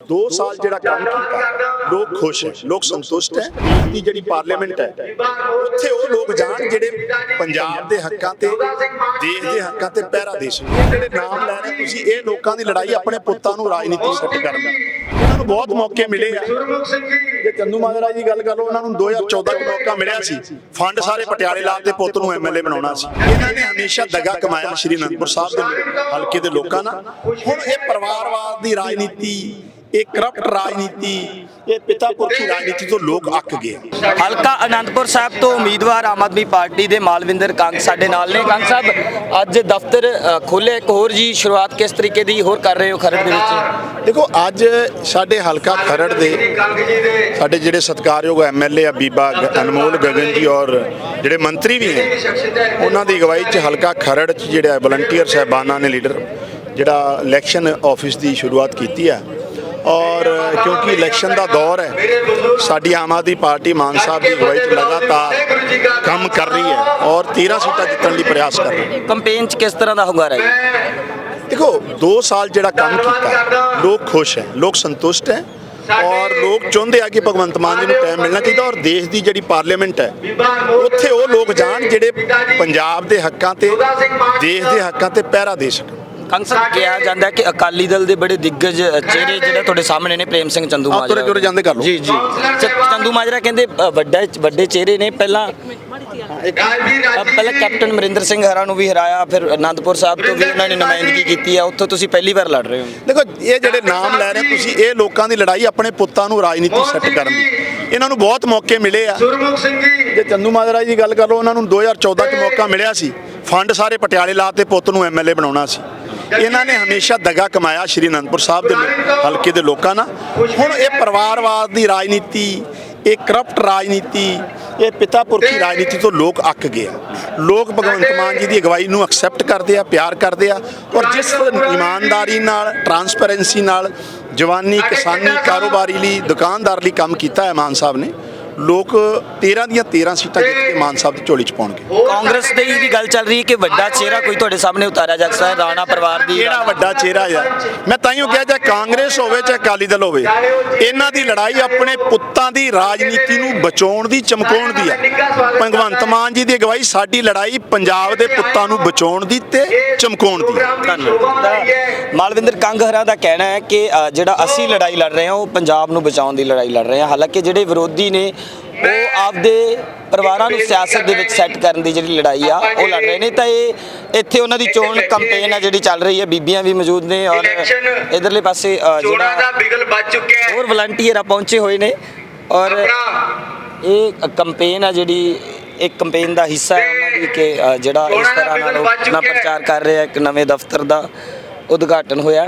2 ਸਾਲ ਜਿਹੜਾ ਕੰਮ ਕੀਤਾ, ਲੋਕ ਖੁਸ਼ ਹੈ, ਲੋਕ ਸੰਤੁਸ਼ਟ ਹੈ। ਦੀ ਜਿਹੜੀ ਪਾਰਲੀਮੈਂਟ ਹੈ, ਉੱਥੇ ਉਹ ਲੋਕ ਜਾਣ ਜਿਹੜੇ ਪੰਜਾਬ ਦੇ ਹੱਕਾਂ ਤੇ, ਦੇਸ਼ ਦੇ ਹੱਕਾਂ ਤੇ ਪਹਿਰਾ ਦੇ ਸਕਣ। ਜਿਹੜੇ ਨਾਮ ਲੈ ਰਹੇ ਤੁਸੀਂ, ਇਹ ਲੋਕਾਂ ਦੀ ਲੜਾਈ ਆਪਣੇ ਪੁੱਤਾਂ ਨੂੰ ਰਾਜਨੀਤੀ ਸੱਟ ਕਰਨ ਦਾ ਉਹਨਾਂ ਨੂੰ ਬਹੁਤ ਮੌਕੇ ਮਿਲੇ ਆ। ਜੇ ਚੰਦੂ ਮਾਜਰਾ ਜੀ ਗੱਲ ਕਰ ਲਓ, ਉਹਨਾਂ ਨੂੰ 2014 ਚ ਮੌਕਾ ਮਿਲਿਆ ਸੀ। ਫੰਡ ਸਾਰੇ ਪਟਿਆਲੇ ਲਾਲ ਦੇ ਪੁੱਤ ਨੂੰ ਐਮਐਲਏ ਬਣਾਉਣਾ ਸੀ। ਇਹਨਾਂ ਨੇ ਹਮੇਸ਼ਾ ਦਗਾ ਕਮਾਇਆ ਸ਼੍ਰੀ ਅਨੰਦਪੁਰ ਸਾਹਿਬ ਦੇ ਹਲਕੇ ਦੇ ਲੋਕਾਂ ਨਾਲ। ਹੁਣ ਇਹ ਪਰਿਵਾਰਵਾਦ ਦੀ ਰਾਜਨੀਤੀ ਇਹ ਕਰਪਟ ਰਾਜਨੀਤੀ ਇਹ ਪਿਤਾ ਪੁਰਖੀ ਰਾਜਨੀਤੀ ਤੋਂ ਲੋਕ ਅੱਕ ਗਏ। ਹਲਕਾ ਆਨੰਦਪੁਰ ਸਾਹਿਬ ਤੋਂ ਉਮੀਦਵਾਰ ਆਮ ਆਦਮੀ ਪਾਰਟੀ ਦੇ ਮਾਲਵਿੰਦਰ ਕੰਗ ਸਾਡੇ ਨਾਲ ਨੇ। ਕੰਗ ਸਾਹਿਬ ਅੱਜ ਦਫ਼ਤਰ ਖੋਲੇ ਇੱਕ ਹੋਰ ਜੀ ਸ਼ੁਰੂਆਤ ਕਿਸ ਤਰੀਕੇ ਦੀ ਹੋਰ ਕਰ ਰਹੇ ਹੋ ਖਰੜ ਦੇ ਵਿੱਚ? ਦੇਖੋ ਅੱਜ ਸਾਡੇ ਹਲਕਾ ਖਰੜ ਦੇ ਸਾਡੇ ਜਿਹੜੇ ਸਤਿਕਾਰਯੋਗ ਐਮਐਲਏ ਆ ਬੀਬਾ ਅਨਮੋਲ ਗਗਨ ਜੀ ਔਰ ਜਿਹੜੇ ਮੰਤਰੀ ਵੀ ਹੈ ਉਹਨਾਂ ਦੀ ਅਗਵਾਈ 'ਚ ਹਲਕਾ ਖਰੜ 'ਚ ਜਿਹੜੇ ਵਲੰਟੀਅਰ ਸਹਿਬਾਨਾਂ ਨੇ ਲੀਡਰ ਜਿਹੜਾ ਇਲੈਕਸ਼ਨ ਆਫਿਸ ਦੀ ਸ਼ੁਰੂਆਤ ਕੀਤੀ ਹੈ ਔਰ ਕਿਉਂਕਿ ਇਲੈਕਸ਼ਨ ਦਾ ਦੌਰ ਹੈ ਸਾਡੀ ਆਮ ਆਦਮੀ ਪਾਰਟੀ ਮਾਨ ਸਾਹਿਬ ਦੀ ਅਗਵਾਈ 'ਚ ਲਗਾਤਾਰ ਕੰਮ ਕਰ ਰਹੀ ਹੈ ਔਰ 13 ਸੀਟਾਂ ਜਿੱਤਣ ਲਈ ਪ੍ਰਯਾਸ ਕਰ ਰਹੀ ਹੈ। ਕੰਪੇਨ 'ਚ ਕਿਸ ਤਰ੍ਹਾਂ ਦਾ ਹੁੰਗਾਰਾ ਹੈ? ਦੇਖੋ 2 ਸਾਲ ਜਿਹੜਾ ਕੰਮ ਕੀਤਾ ਲੋਕ ਖੁਸ਼ ਹੈ ਲੋਕ ਸੰਤੁਸ਼ਟ ਹੈ ਔਰ ਲੋਕ ਚਾਹੁੰਦੇ ਆ ਕਿ ਭਗਵੰਤ ਮਾਨ ਜੀ ਨੂੰ ਟਾਈਮ ਮਿਲਣਾ ਚਾਹੀਦਾ ਔਰ ਦੇਸ਼ ਦੀ ਜਿਹੜੀ ਪਾਰਲੀਮੈਂਟ ਹੈ ਉੱਥੇ ਉਹ ਲੋਕ ਜਾਣ ਜਿਹੜੇ ਪੰਜਾਬ ਦੇ ਹੱਕਾਂ ਤੇ ਦੇਸ਼ ਦੇ ਹੱਕਾਂ ਤੇ ਪਹਿਰਾ ਦੇ ਸਕਣ। ਸਾਹਿਬ ਕਿਹਾ ਜਾਂਦਾ ਹੈ ਕਿ ਅਕਾਲੀ ਦਲ ਦੇ ਬੜੇ ਦਿੱਗਜ ਚਿਹਰੇ ਜਿਹੜੇ ਤੁਹਾਡੇ ਸਾਹਮਣੇ ਨੇ ਪ੍ਰੇਮ ਸਿੰਘ ਚੰਦੂ ਆਪ ਤੁਰੇ ਮਾਜਰਾ ਤੁਰੇ ਜਾਂਦੇ ਕਰ ਲਓ। ਜੀ ਜੀ। ਚੰਦੂ ਮਾਜਰਾ ਕਹਿੰਦੇ ਵੱਡਾ ਵੱਡੇ ਚਿਹਰੇ ਨੇ। ਪਹਿਲਾਂ ਪਹਿਲਾਂ ਕੈਪਟਨ ਅਮਰਿੰਦਰ ਸਿੰਘ ਹਰਾ ਨੂੰ ਵੀ ਹਰਾਇਆ ਫਿਰ ਆਨੰਦਪੁਰ ਸਾਹਿਬ ਤੋਂ ਵੀ ਉਹਨਾਂ ਨੇ ਨੁਮਾਇੰਦਗੀ ਕੀਤੀ ਆ। ਉੱਥੋਂ ਤੁਸੀਂ ਪਹਿਲੀ ਵਾਰ ਲੜ ਰਹੇ ਹੋ। ਦੇਖੋ ਇਹ ਜਿਹੜੇ ਨਾਮ ਲੈ ਰਹੇ ਤੁਸੀਂ ਇਹ ਲੋਕਾਂ ਦੀ ਲੜਾਈ ਆਪਣੇ ਪੁੱਤਾਂ ਨੂੰ ਰਾਜਨੀਤੀ ਸੈੱਟ ਕਰਨ ਦੀ। ਇਹਨਾਂ ਨੂੰ ਬਹੁਤ ਮੌਕੇ ਮਿਲੇ ਆ। ਗੁਰਮੁਖ ਸਿੰਘ ਜੀ। ਜੇ ਚੰਦੂ ਮਾਜਰਾ ਜੀ ਗੱਲ ਕਰ ਲਓ ਉਹਨਾਂ ਨੂੰ 2014 ਚ ਮੌਕਾ ਮਿਲਿਆ ਸੀ। ਫੰਡ ਸਾਰੇ ਪਟਿਆਲੇ ਲਾਲ ਦੇ ਪੁੱਤ ਨੂੰ ਐਮਐਲਏ ਬਣਾਉਣਾ ਸੀ। ਇਹਨਾਂ ਨੇ ਹਮੇਸ਼ਾ ਦਗਾ ਕਮਾਇਆ ਸ਼੍ਰੀ ਅਨੰਦਪੁਰ ਸਾਹਿਬ ਦੇ ਹਲਕੇ ਦੇ ਲੋਕਾਂ ਨਾਲ ਹੁਣ ਇਹ ਪਰਿਵਾਰਵਾਦ ਦੀ ਰਾਜਨੀਤੀ ਇਹ ਕਰਪਟ ਰਾਜਨੀਤੀ ਇਹ ਪਿਤਾ ਪੁਰਖੀ ਰਾਜਨੀਤੀ ਤੋਂ ਲੋਕ ਅੱਕ ਗਏ। ਲੋਕ ਭਗਵੰਤ ਮਾਨ ਜੀ ਦੀ ਅਗਵਾਈ ਨੂੰ ਐਕਸੈਪਟ ਕਰਦੇ ਆ ਪਿਆਰ ਕਰਦੇ ਆ ਔਰ ਜਿਸ ਇਮਾਨਦਾਰੀ ਨਾਲ ਟਰਾਂਸਪੇਰੈਂਸੀ ਨਾਲ ਜਵਾਨੀ ਕਿਸਾਨੀ ਕਾਰੋਬਾਰੀ ਲਈ ਦੁਕਾਨਦਾਰ ਲਈ ਕੰਮ ਕੀਤਾ ਹੈ ਮਾਨ ਸਾਹਿਬ ਨੇ ਲੋਕ 13 ਦੀਆਂ 13 ਸੀਟਾਂ ਜਿੱਤ ਕੇ ਮਾਨ ਸਾਹਿਬ ਦੀ ਝੋਲੀ 'ਚ ਪਾਉਣਗੇ। ਕਾਂਗਰਸ ਦੇ ਹੀ ਵੀ ਗੱਲ ਚੱਲ ਰਹੀ ਹੈ ਕਿ ਵੱਡਾ ਚਿਹਰਾ ਕੋਈ ਤੁਹਾਡੇ ਸਾਹਮਣੇ ਉਤਾਰਿਆ ਜਾ ਸਕਦਾ ਹੈ ਰਾਣਾ ਪਰਿਵਾਰ ਦੀ ਕਿਹੜਾ ਵੱਡਾ ਚਿਹਰਾ ਆ? ਮੈਂ ਤਾਈਓ ਕਿਹਾ ਚਾਹੇ ਕਾਂਗਰਸ ਹੋਵੇ ਚਾਹੇ ਅਕਾਲੀ ਦਲ ਹੋਵੇ ਇਹਨਾਂ ਦੀ ਲੜਾਈ ਆਪਣੇ ਪੁੱਤਾਂ ਦੀ ਰਾਜਨੀਤੀ ਨੂੰ ਬਚਾਉਣ ਦੀ ਚਮਕਾਉਣ ਦੀ ਹੈ ਭਗਵੰਤ ਮਾਨ ਜੀ ਦੀ ਅਗਵਾਈ ਸਾਡੀ ਲੜਾਈ ਪੰਜਾਬ ਦੇ ਪੁੱਤਾਂ ਨੂੰ ਬਚਾਉਣ ਦੀ ਤੇ ਚਮਕਾਉਣ ਦੀ ਹੈ ਧੰਨਵਾਦ। ਮਾਲਵਿੰਦਰ ਕੰਗ ਹਰਾ ਦਾ ਕਹਿਣਾ ਹੈ ਕਿ ਜਿਹੜਾ ਅਸੀਂ ਲੜਾਈ ਲੜ ਰਹੇ ਹਾਂ ਉਹ ਪੰਜਾਬ ਨੂੰ ਬਚਾਉਣ ਦੀ ਲੜਾਈ ਲੜ ਰਹੇ ਹਾਂ। ਹਾਲਾਂਕਿ ਜਿਹੜੇ ਵਿਰੋਧੀ ਨੇ ਉਹ ਆਪਦੇ ਪਰਿਵਾਰਾਂ ਨੂੰ ਸਿਆਸਤ ਦੇ ਵਿੱਚ ਸੈੱਟ ਕਰਨ ਦੀ ਜਿਹੜੀ ਲੜਾਈ ਆ ਉਹ ਲੜ ਰਹੇ ਨੇ। ਤਾਂ ਇਹ ਇੱਥੇ ਉਹਨਾਂ ਦੀ ਚੋਣ ਕੈਂਪੇਨ ਆ ਜਿਹੜੀ ਚੱਲ ਰਹੀ ਹੈ ਬੀਬੀਆਂ ਵੀ ਮੌਜੂਦ ਨੇ ਔਰ ਇਧਰਲੇ ਪਾਸੇ ਚੋਣਾਂ ਦਾ ਜਿਹੜਾ ਬਿਗਲ ਵੱਜ ਚੁੱਕਿਆ ਹੈ। ਹੋਰ ਵਲੰਟੀਅਰ ਆ ਪਹੁੰਚੇ ਹੋਏ ਨੇ ਔਰ ਇਹ ਕੈਂਪੇਨ ਆ ਜਿਹੜੀ ਇੱਕ ਕੈਂਪੇਨ ਦਾ ਹਿੱਸਾ ਹੈ ਉਹਨਾਂ ਦੀ ਕਿ ਜਿਹੜਾ ਇਸ ਤਰ੍ਹਾਂ ਨਾਲ ਆਪਣਾ ਪ੍ਰਚਾਰ ਕਰ ਰਿਹਾ ਇੱਕ ਨਵੇਂ ਦਫ਼ਤਰ ਦਾ ਉਦਘਾਟਨ ਹੋਇਆ।